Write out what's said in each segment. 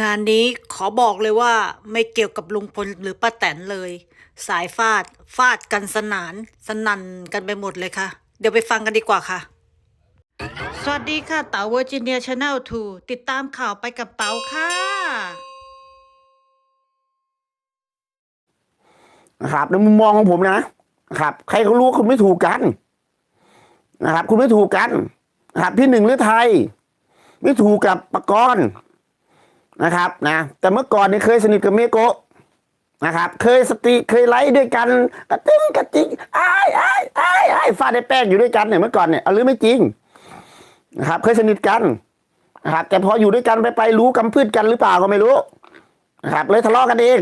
งานนี้ขอบอกเลยว่าไม่เกี่ยวกับลุงพลหรือป้าแตนเลย สายฟาด ฟาดกันสนาน สนันกันไปหมดเลยค่ะ เดี๋ยวไปฟังกันดีกว่าค่ะ สวัสดีค่ะเต๋าเวอร์จิเนียชาแนล2ติดตามข่าวไปกับเต๋าค่ะ นะครับในมุมมองของผมนะครับ ใครเขารู้คุณไม่ถูกกันนะครับ คุณไม่ถูกกันนะครับพี่หนึ่งหรือไทย ไม่ถูกกับปกรณ์ นะครับนะแต่เมื่อก่อนเนี่ยเคยสนิทกับเมโกะนะครับ เคยสติเคยไลฟ์ด้วยกันกระติ้งกระจิงอ้ายอ้ายอ้ายอ้ฟาดได้แป้งอยู่ด้วยกันเนี่ยเมื่อก่อนเนี่ยเอาหรือไม่จริงนะครับ เคยสนิทกันนะครับแต่พออยู่ด้วยกันไปไปรู้กำพืชกันหรือเปล่าก็ไม่รู้นะครับ เลยทะเลาะกันเอง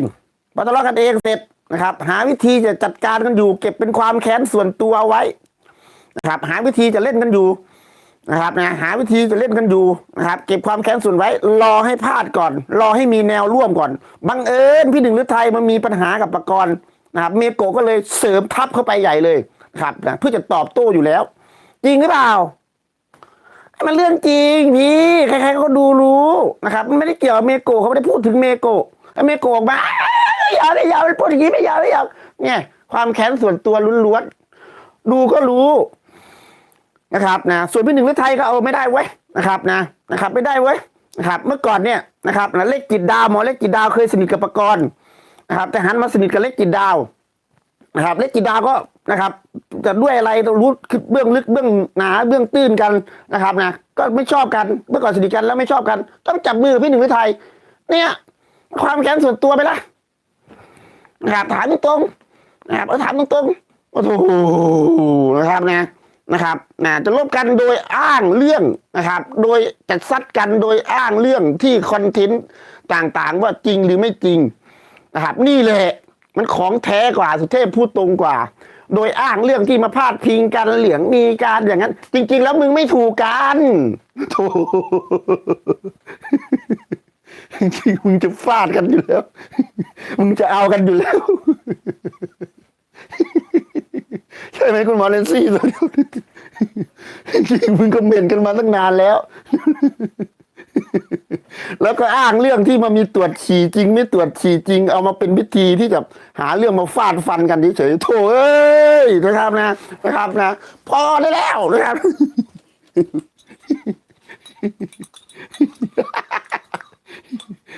พอทะเลาะกันเองเสร็จนะครับ หาวิธีจะจัดการกันอยู่ เก็บเป็นความแค้นส่วนตัวเอาไว้นะครับ หาวิธีจะเล่นกันอยู่ นะครับนะหาวิธีจะเล่นกันอยู่นะครับ เก็บความแค้นส่วนไว้ รอให้พลาดก่อน รอให้มีแนวร่วมก่อนบังเอิญพี่หนึ่งหรือไทยมันมีปัญหากับปกรณ์นะครับเมโกะก็เลยเสริมทัพเข้าไปใหญ่เลยครับนะเพื่อจะตอบโต้อยู่แล้ว จริงหรือเปล่า มันเรื่องจริงพี่ใครๆก็ดูรู้นะครับมันไม่ได้เกี่ยวกับเมโกะเขาไม่ได้พูดถึงเมโกะเมโกะออกมาไม่ยาวไม่ยาวพูดอย่างนี้ไม่ยาวไม่ยาวเนี่ยความแค้นส่วนตัวล้วนๆดูก็รู้ นะครับนะส่วนพี่หนึ่งหรือไทยก็เอาไม่ได้เว้ยนะครับนะนะครับไม่ได้เว้ยนะครับเมื่อก่อนเนี่ยนะครับนะเล็กจิตดาวหมอเล็กจิตดาวเคยสนิทกับประกรณ์นะครับแต่หันมาสนิทกับเล็กจิตดาวนะครับเล็กจิตดาวก็นะครับจะด้วยอะไรต้องรู้คือเบื้องลึกเบื้องหนาเบื้องตื้นกันนะครับนะก็ไม่ชอบกันเมื่อก่อนสนิทกันแล้วไม่ชอบกัน ต้องจับมือพี่หนึ่งวิไทยเนี่ยความแค้นส่วนตัวไปละนะครับถามตรงๆนะครับเอาถามตรงๆโอ้โหนะครับนะ นะครับนะจะลบกันโดยอ้างเรื่องนะครับ โดยจะซัดกันโดยอ้างเรื่องที่คอนเทนต์ต่างๆ ว่าจริงหรือไม่จริงนะครับ นี่แหละมันของแท้กว่าสุเทพพูดตรงกว่า โดยอ้างเรื่องที่มาพาดพิงกันเหลืองมีการอย่างนั้น จริง ๆ แล้วมึงไม่ถูกกันโธ่จริงๆมึงจะฟาดกันอยู่แล้ว มึงจะเอากันอยู่แล้ว ใช่ไหมคุณหมอเลนซี่ตอนนี้จริงมึงก็เมนกันมาตั้งนานแล้ว แล้วก็อ้างเรื่องที่มามีตรวจฉี่จริง ไม่ตรวจฉี่จริง เอามาเป็นวิธีที่จะหาเรื่องมาฟาดฟันกันเฉยๆโถ่เอ้ยนะครับนะนะครับนะ พอได้แล้วนะครับ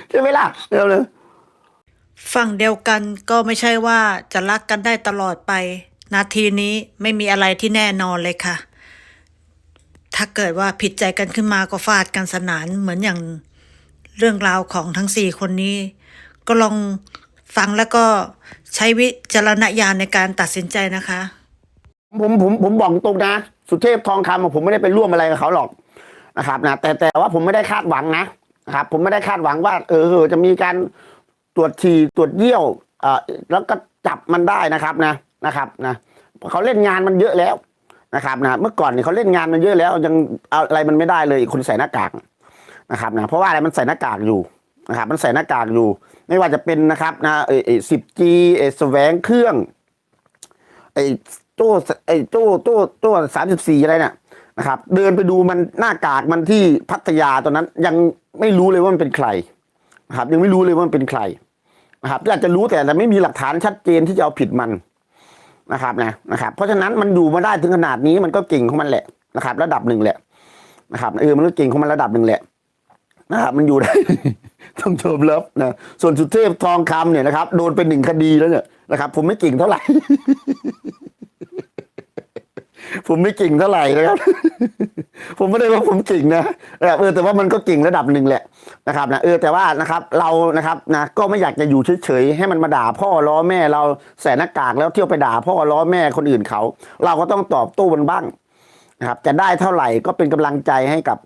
ใช่ไหมล่ะเร็วเลยฝั่งเดียวกันก็ไม่ใช่ว่าจะรักกันได้ตลอดไป นาทีนี้ไม่มีอะไรที่แน่นอนเลยค่ะ ถ้าเกิดว่าผิดใจกันขึ้นมาก็ฟาดกันสนานเหมือนอย่างเรื่องราวของทั้งสี่คนนี้ ก็ลองฟังแล้วก็ใช้วิจารณญาณในการตัดสินใจนะคะ ผมผมผมบอกตรงนะ สุเทพทองคำผมไม่ได้ไปร่วมอะไรกับเขาหรอกนะครับนะแต่แต่ว่าผมไม่ได้คาดหวังนะครับ ผมไม่ได้คาดหวังว่า เออจะมีการตรวจฉี่ตรวจเยี่ยวอ่อแล้วก็จับมันได้นะครับนะ นะครับนะเขาเล่นงานมันเยอะแล้วนะครับนะเมื่อก่อนเนี่ยเขาเล่นงานมันเยอะแล้วยังเอาอะไรมันไม่ได้เลยคนใส่หน้ากากนะครับนะเพราะว่าอะไรมันใส่หน้ากากอยู่นะครับมันใส่หน้ากากอยู่ ไม่ว่าจะเป็นนะครับนะเอสิบจีเอแสวงเครื่องไอ้โจ้ไอ้โจ้โจ้โจ้สามสิบสี่อะไรเนี่ยนะครับ เดินไปดูมันหน้ากากมันที่พัทยาตอนนั้น ยังไม่รู้เลยว่ามันเป็นใครนะครับยังไม่รู้เลยว่ามันเป็นใครนะครับอาจจะรู้แต่แต่ไม่มีหลักฐานชัดเจนที่จะเอาผิดมัน นะครับนะนะครับ เพราะฉะนั้นมันอยู่มาได้ถึงขนาดนี้มันก็เก่งของมันแหละนะครับ ระดับหนึ่งแหละนะครับเออมันก็เก่งของมันระดับหนึ่งแหละนะครับ มันอยู่ได้ต้องชมรับนะส่วนสุเทพทองคำเนี่ยนะครับโดนเป็นหนึ่งคดีแล้วเนี่ยนะครับ ผมไม่เก่งเท่าไหร่ ผมไม่เก่งเท่าไหร่นะครับ ผมไม่ได้ว่าผมเก่งนะเออแต่ว่ามันก็เก่งระดับหนึ่งแหละนะครับนะเออแต่ว่านะครับเรานะครับนะก็ไม่อยากจะอยู่เฉยๆให้มันมาด่าพ่อล้อแม่เราใส่หน้ากากแล้วเที่ยวไปด่าพ่อล้อแม่คนอื่นเขา เราก็ต้องตอบโต้มันบ้างนะครับจะได้เท่าไหร่ก็เป็นกำลังใจให้กับ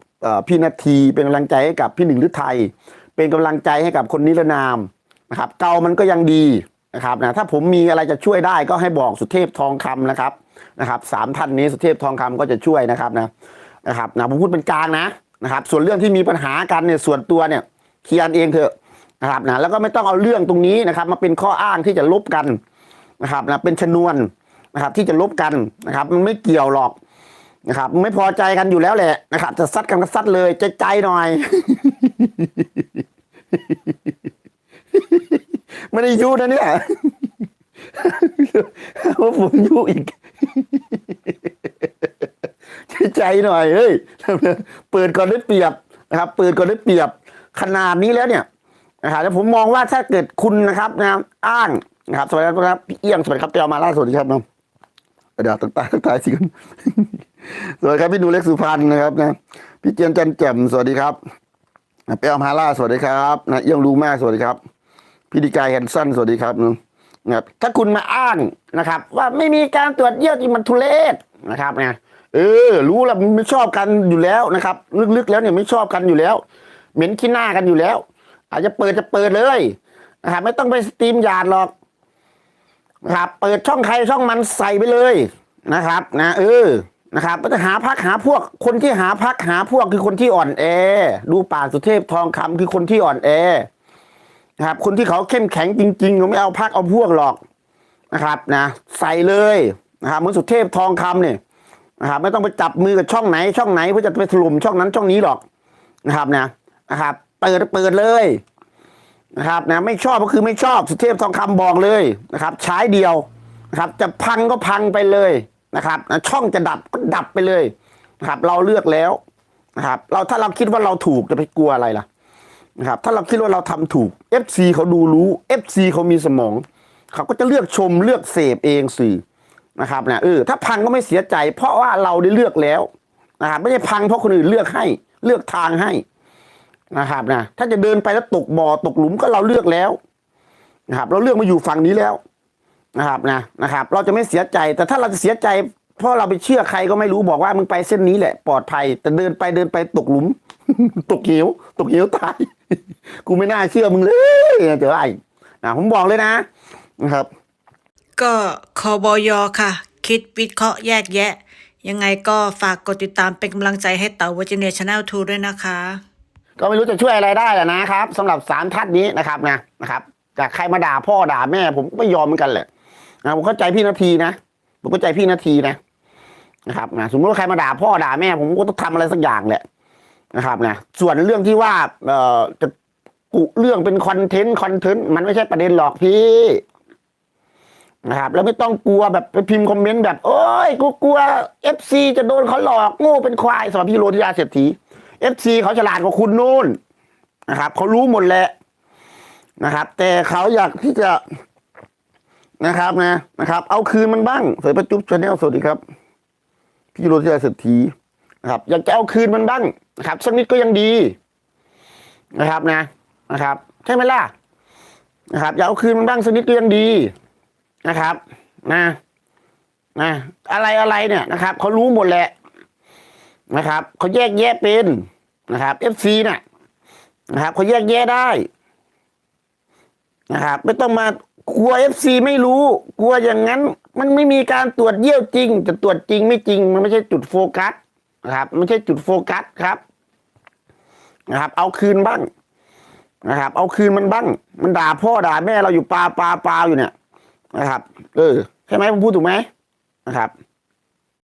พี่นาทีเป็นกำลังใจให้กับพี่หนึ่งฤทัยเป็นกำลังใจให้กับคนนิรนามนะครับเกามันก็ยังดี นะครับนะถ้าผมมีอะไรจะช่วยได้ก็ให้บอกสุเทพทองคำนะครับนะครับสามท่านนี้สุเทพทองคำก็จะช่วยนะครับนะนะครับนะผมพูดเป็นกลางนะนะครับ ส่วนเรื่องที่มีปัญหากันเนี่ยส่วนตัวเนี่ยเคลียร์เองเถอะนะครับนะแล้วก็ไม่ต้องเอาเรื่องตรงนี้นะครับ มาเป็นข้ออ้างที่จะลบกันนะครับนะเป็นชนวนนะครับที่จะลบกันนะครับ มันไม่เกี่ยวหรอกนะครับมันไม่พอใจกันอยู่แล้วแหละนะครับ จะซัดกันก็ซัดเลยใจใจหน่อย ไม่ได้ยุนะเนี่ยว่าผมยุอีกใจใจหน่อยเฮ้ยเปิดก่อนได้เปรียบนะครับ เปิดก่อนได้เปรียบขนาดนี้แล้วเนี่ยนะครับแต่ผมมองว่าถ้าเกิดคุณนะครับนะอ้างนะครับสวัสดีครับพี่เอี้ยงสวัสดีครับเปียวมาล่าสวัสดีครับน้องเดี๋ยวตั้งตาตั้งตาสิกันสวัสดีครับพี่หนูเล็กสุพรรณนะครับนะพี่เจียนจันแจ่มสวัสดีครับเปียวมาล่าสวัสดีครับนะเอี้ยงรู้มากสวัสดีครับ พี่ดีกายแฮนสันสวัสดีครับนะครับ ถ้าคุณมาอ้างนะครับ ว่าไม่มีการตรวจเยี่ยวที่มันทุเรศนะครับนะเออ รู้แล้วมันไม่ชอบกันอยู่แล้วนะครับ ลึกๆแล้วเนี่ยไม่ชอบกันอยู่แล้ว เหม็นขี้หน้ากันอยู่แล้ว อาจจะเปิดจะเปิดเลยนะครับไม่ต้องไปสตรีมหยาดหรอกนะครับ เปิดช่องใครช่องมันใส่ไปเลยนะครับ นะ เออนะครับก็จะหาพักหาพวกคนที่หาพักหาพวกคือคนที่อ่อนแอ ดูป่าสุเทพทองคำคือคนที่อ่อนแอ นะครับ คนที่เขาเข้มแข็งจริงๆเขาไม่เอาพักเอาพวกหรอกนะครับนะใส่เลยนะครับเหมือนสุเทพทองคำเนี่ยนะครับไม่ต้องไปจับมือกับช่องไหน ช่องไหนเพื่อจะไปถล่มช่องนั้นช่องนี้หรอกนะครับนะนะครับเปิดเปิดเลยนะครับนะไม่ชอบก็คือไม่ชอบสุเทพทองคำบอกเลยนะครับใช้เดียวนะครับ จะพังก็พังไปเลยนะครับนะช่องจะดับก็ดับไปเลยนะครับ เราเลือกแล้วนะครับ เราถ้าเราคิดว่าเราถูกจะไปกลัวอะไรล่ะ นะครับถ้าเราคิดว่าเราทำถูก FC เขาดูรู้ FC เขามีสมอง เขาก็จะเลือกชมเลือกเสพเองสื่อนะครับนะเออถ้าพังก็ไม่เสียใจ เพราะว่าเราได้เลือกแล้วนะครับไม่ได้พังเพราะคนอื่นเลือกให้เลือกทางให้นะครับนะถ้าจะเดินไปแล้วตกบ่อตกหลุมก็เราเลือกแล้วนะครับ เราเลือกมาอยู่ฝั่งนี้แล้วนะครับนะนะครับ เราจะไม่เสียใจแต่ถ้าเราจะเสียใจ เพราะเราไปเชื่อใครก็ไม่รู้บอกว่ามึงไปเส้นนี้แหละปลอดภัย แต่เดินไปเดินไปตกหลุม ตกเหวตกเหวตาย กูไม่น่าเชื่อมึงเลยเจอไอ้นะผมบอกเลยนะนะครับ ก็คอบอยค่ะ คิดวิเคราะห์แยกแยะ ยังไงก็ฝากกดติดตามเป็นกำลังใจให้เต๋าวัจเนียชาแนลทูด้วยนะคะ ก็ไม่รู้จะช่วยอะไรได้แหละนะครับสำหรับสามท่านนี้นะครับนะนะครับจากใครมาด่าพ่อด่าแม่ ผมก็ไม่ยอมเหมือนกันแหละนะผมเข้าใจพี่นาทีนะ ผมเข้าใจพี่นาทีนะนะครับนะสมมติว่าใครมาด่าพ่อด่าแม่ ผมก็ต้องทำอะไรสักอย่างแหละนะครับนะส่วนเรื่องที่ว่าเอ่อจะกุเรื่องเป็นคอนเทนต์คอนเทนต์มันไม่ใช่ประเด็นหรอกพี่นะครับ แล้วไม่ต้องกลัวแบบไปพิมพ์คอมเมนต์แบบโอ้ยกูกลัวเอฟซีจะโดนเขาหลอกโง่เป็นควายสำหรับพี่โรธิยาเศรษฐีเอฟซีเขาฉลาดกว่าคุณนู่นนะครับเขารู้หมดแหละนะครับ แต่เขาอยากที่จะ นะครับนะนะครับ เอาคืนมันบ้างเสยประจุบชาแนลสวัสดีครับ พี่โรธิยาเศรษฐีนะครับ อยากจะเอาคืนมันบ้างนะครับสักนิดก็ยังดีนะครับนะนะครับ ใช่ไหมล่ะนะครับอยากเอาคืนมันบ้างสักนิดก็ยังดีนะครับนะนะอะไรอะไรเนี่ยนะครับเขารู้หมดแหละนะครับเขาแยกแยะเป็นนะครับเอฟซีน่ะนะครับเขาแยกแยะได้นะครับ ไม่ต้องมา กลัวเอฟซีไม่รู้ กลัวอย่างนั้น มันไม่มีการตรวจเยี่ยวจริงจะตรวจจริงไม่จริง มันไม่ใช่จุดโฟกัสนะครับ ไม่ใช่จุดโฟกัสครับ นะครับ เอาคืนบ้างนะครับ เอาคืนมันบ้าง มันด่าพ่อด่าแม่เราอยู่ปลาปลาปลาอยู่เนี่ยนะครับ เออใช่ไหมผมพูดถูกไหมนะครับ